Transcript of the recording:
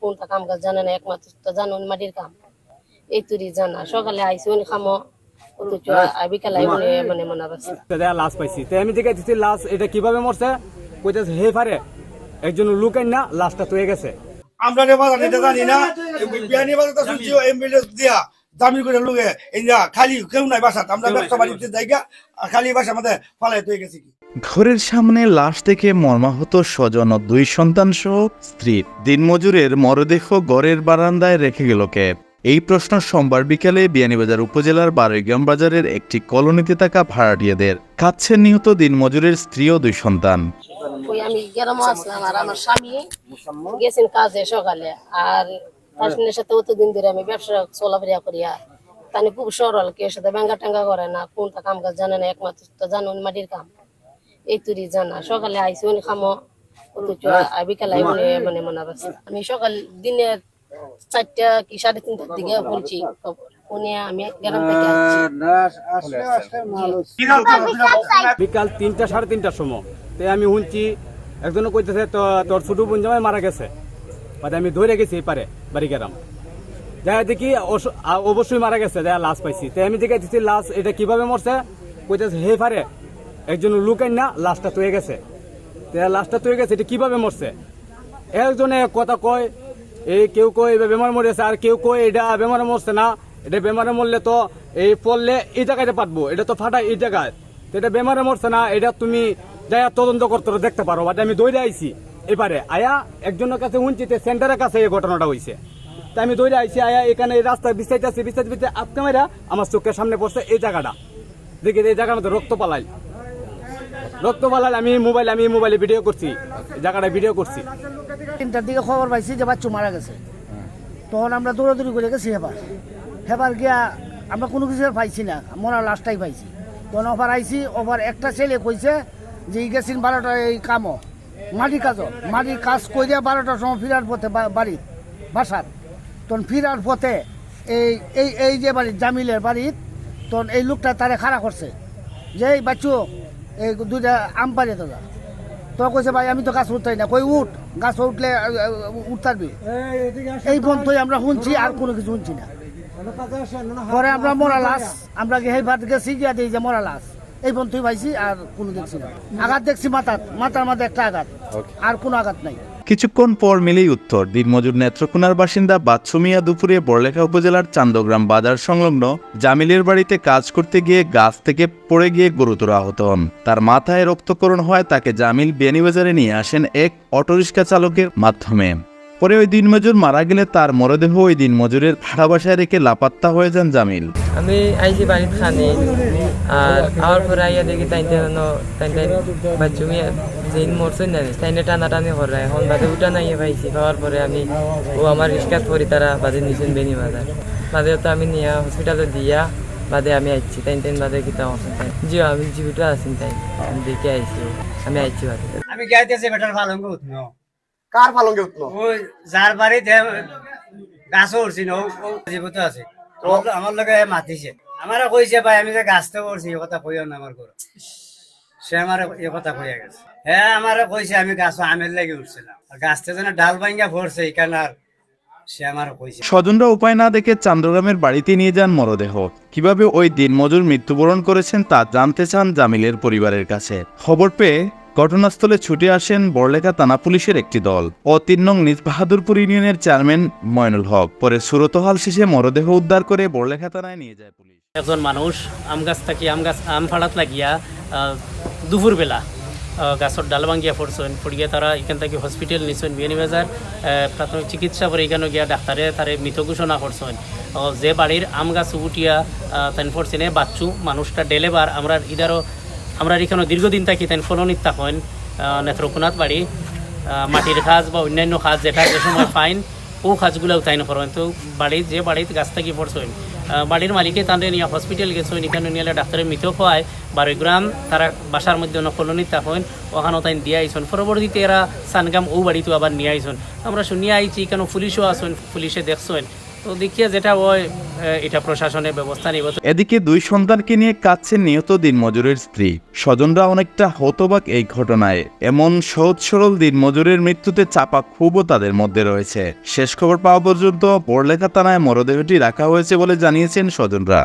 কোনটা কাম কাজ জানে না একমাত্র তো জানুন মাটির কাম। এই তুরি জানা। সকালে আইসি উনি খামো। মানে পাচ্ছে দেয়া লাশ পাইছি। তো আমি জিজ্ঞাসা দিচ্ছি লাশ এটা কীভাবে মরছে? কইতেছে হে পারে একজন লুকাই না লাশটা তুয়ে গেছে। আমরা রে বাজার এটা জানি না বিয়ানি বাজার তো শুনছি এমবিএলএস দিয়া দামি করে লুগে। এই যা খালি কেউ নাই বাসাত আমরা ব্যবসা বাড়িতে জায়গা খালি বাসা আমাদের ফালাই তুই গেছি কি? ঘরের সামনে লাশ দেখে মর্মাহত স্বজন ও দুই সন্তান সহ স্ত্রী। দিনমজুরের মরদেহ গড়ের বারান্দায় রেখে গেল কে? এই প্রশ্ন সোমবার বিকালে বিয়ানীবাজার উপজেলার বারৈগ্রাম বাজারের একটি কলোনিতে থাকা ভাড়াটিয়াদের। কাচ্ছের নিহত দিনমজুরের স্ত্রী ও দুই সন্তান। আমি গ্রামে আসলাম আর আমার স্বামী গেছেন কাজে সকালে। আর তার সাথে অতদিন ধরে আমি ব্যবসা চলাফেরা করি আর। তানি খুব সরল কেউ সাথে ব্যাঙ্গা টাঙ্গা করে না, কোনটা কাম কাজ জানে না, একমাত্র তো জানুন মাটির কাম। এই তুরি জানা সকালে আইসি উনি খামো বিকালে মানে মনে আমি সকাল দিনের চারটা কি সাড়ে তিনটার দিকে বলছি বিকাল তিনটা সাড়ে তিনটার সময়। তো আমি শুনছি একজনে কইতেছে তো তোর ছোট বোন জামাই মারা গেছে। বাদে আমি ধরে গেছি পারে বাড়ি গেলাম যাই দেখি অবশ্যই মারা গেছে যাই লাশ পাইছি। তো আমি জিজ্ঞাসা দিচ্ছি লাশ এটা কীভাবে মরছে? কইতেছে হে পারে একজন লুকাই না, লাশটা তুয়ে গেছে। লাশটা তুয়ে গেছে, এটা কীভাবে মরছে? একজনে কথা কয় এই কেউ কয় এবার বেমার মরেছে, আর কেউ কয়, এটা বেমারে মরছে না, এটা বেমারে মরলে তো এই পড়লে এই জায়গায় পাতবো, এটা তো ফাটা এই জায়গায়। তো এটা বেমারে মরছে না, এটা তুমি যাই তদন্ত করতে দেখতে পারো, বাট আমি দৌড়ে আইছি। এবারে আয়া একজনের কাছে উঞ্চিতে সেন্টারের কাছে এই ঘটনাটা হয়েছে তাই আমি দৌড়ে আইছি, আয়া এখানে এই রাস্তায় বিস্তারিত আছে বিস্তারিত বিস্তারিত আটকে মেরা আমার চোখের সামনে পড়ছে এই জায়গাটা। দেখি এই জায়গার মধ্যে রক্ত পালাই রক্ত পালাই আমি মোবাইল, আমি মোবাইলে ভিডিও করছি। এই জায়গাটা ভিডিও করছি। তিনটার দিকে খবর পাইছি যে বাচ্চু মারা গেছে। তখন আমরা দৌড়াদৌড়ি করে গেছি হেবার। হেবার গিয়া আমরা কোনো কিছু পাইছি না মরা লাস্টটাই পাইছি। তখন অফার আইছি অফার একটা ছেলে কইছে যে ই গেছিন বারোটা, এই কামও মাটি কাজও মাটির কাজ কইরা বারোটার সময় ফিরার পথে বাড়ি, বাসার। তখন ফিরার পথে এই এই এই যে বাড়ি, জামিলের বাড়ির তখন এই লোকটা তারে খাড়া করছে। যে, এই বাচ্চু এই দুইটা আম পারে দাদা তো কইছে ভাই আমি তো গাছ উঠতাই না। কই উঠ গাছ উঠলে উঠতারবি এই পর্যন্তই আমরা শুনছি আর কোনো কিছু শুনছি না। পরে আমরা মরা লাশ আমরা সেই ভাত গেছি গিয়া দিই যে মরা লাশ। এই পর্যন্তই ভাইছি আর কোনো দেখছি না। আঘাত দেখছি মাথার মাথার মধ্যে একটা আঘাত। আর কোনো আঘাত নাই। কিছুক্ষণ পর মিলেই উত্তর। দিনমজুর নেত্রকোনার বাসিন্দা বাচ্চুমিয়া দুপুরে বড়লেখা উপজেলার চান্দগ্রাম বাজার সংলগ্ন জামিলের বাড়িতে কাজ করতে গিয়ে গাছ থেকে পড়ে গিয়ে গুরুতর আহত হন। তার মাথায় রক্তকরণ হয় তাকে জামিল বেনিবাজারে নিয়ে আসেন এক অটোরিক্সা চালকের মাধ্যমে। পরে ওই দিনমজুর মারা গেলে তার মরদেহ ওই দিনমজুরের ভাড়া বাসায় রেখে লাপাত্তা হয়ে যান জামিল। আমি আইছি বাড়িত খানি আর আওয়ার পরে আইয়া দেখি যেদিন মরছেন জানি তাইনে টানা টানি করে এখন বাদে উঠা নাই পাইছি পাওয়ার পরে আমি ও আমার রিক্সাত পরি তারা বাদে নিছেন বেনি বাজার। বাদে তো আমি নিয়া হসপিটালে দিয়া বাদে আমি আইছি তাইন তাইন বাদে কিতা তাই। জি আমি জীবিত আছি তাই আমি দেখে আইছি আমি আইছি বাদে। আমি গাইতেছি বেটার উঠনো কার পালঙ্গে উঠল ওই যার বাড়িতে গাছও উঠছি না জীবিত আছে। আমার- লগে মাতিছে। আমারে কইছে ভাই আমি যে গাছতে উঠছি এই কথা কইও না আমার ঘর সে আমার এই কথা কইয়া গেছে হ্যাঁ আমারে কইছে আমি গাছ আমের লাগে উঠছিলাম আর গাছতে যেন ডাল ভাঙ্গা এখানে আর সে আমার কইছে স্বজনরা উপায় না দেখে চান্দ্রগ্রামের বাড়িতে নিয়ে যান মরদেহ। কীভাবে ওই দিন দিনমজুর মৃত্যুবরণ করেছেন তা জানতে চান জামিলের পরিবারের কাছে। খবর পেয়ে ঘটনাস্থলে ছুটে আসেন বড়লেখা থানা পুলিশের একটি দল ও তিন নং নিজ বাহাদুরপুর ইউনিয়নের চেয়ারম্যান ময়নুল হক। পরে সুরতহাল শেষে মরদেহ উদ্ধার করে বড়লেখা থানায় নিয়ে যায় পুলিশ। একজন মানুষ আম গাছ থাকি, আম গাছ, আম ফাড়াত লাগিয়া দুপুরবেলা গাছর ডাল ভাঙ্গিয়া পড়ছেন। পড়িয়া তারা এখান থেকে হসপিটাল নিছেন বিয়ানীবাজার প্রাথমিক চিকিৎসা করে এখানে গিয়া ডাক্তারে তারে মৃত ঘোষণা করছেন। যে বাড়ির আম গাছ উঠিয়া তাই পড়ছেন বাচ্চু, মানুষটা ডেলেবার আমরা ইদারও আমরা এখানে দীর্ঘদিন থাকি তাই ফলনিত থাকেন নেত্রকোনাথ বাড়ি। মাটির কাজ বা অন্যান্য কাজ যেটা যে সময় ফাইন, ও কাজগুলো তাই করেন। তো বাড়ির যে বাড়িতে গাছ থাকি পড়ছেন বাড়ির মালিকে তাদের নিয়ে হসপিটাল গেছেন এখানে নিয়ে ডাক্তারের মৃত খোয়ায় বারোগ্রাম তারা বাসার মধ্যে কলোনিত থাকেন ওখানেও তাই দিয়ে আইসন পরবর্তীতে এরা সানগাম ও বাড়িতে আবার নিয়ে আইসন আমরা শুনিয়ে আইছি কেন পুলিশও আসেন পুলিশে দেখছেন তো দেখিয়ে যেটা ওই এটা প্রশাসনের ব্যবস্থা নিব। এদিকে দুই সন্তানকে নিয়ে কাঁদছেন নিহত দিনমজুরের স্ত্রী। স্বজনরা অনেকটা হতবাক এই ঘটনায়। এমন সহজ সরল দিনমজুরের মৃত্যুতে চাপা ক্ষোভও তাদের মধ্যে রয়েছে। শেষ খবর পাওয়া পর্যন্ত পড়লেখা থানায় মরদেহটি রাখা হয়েছে বলে জানিয়েছেন স্বজনরা।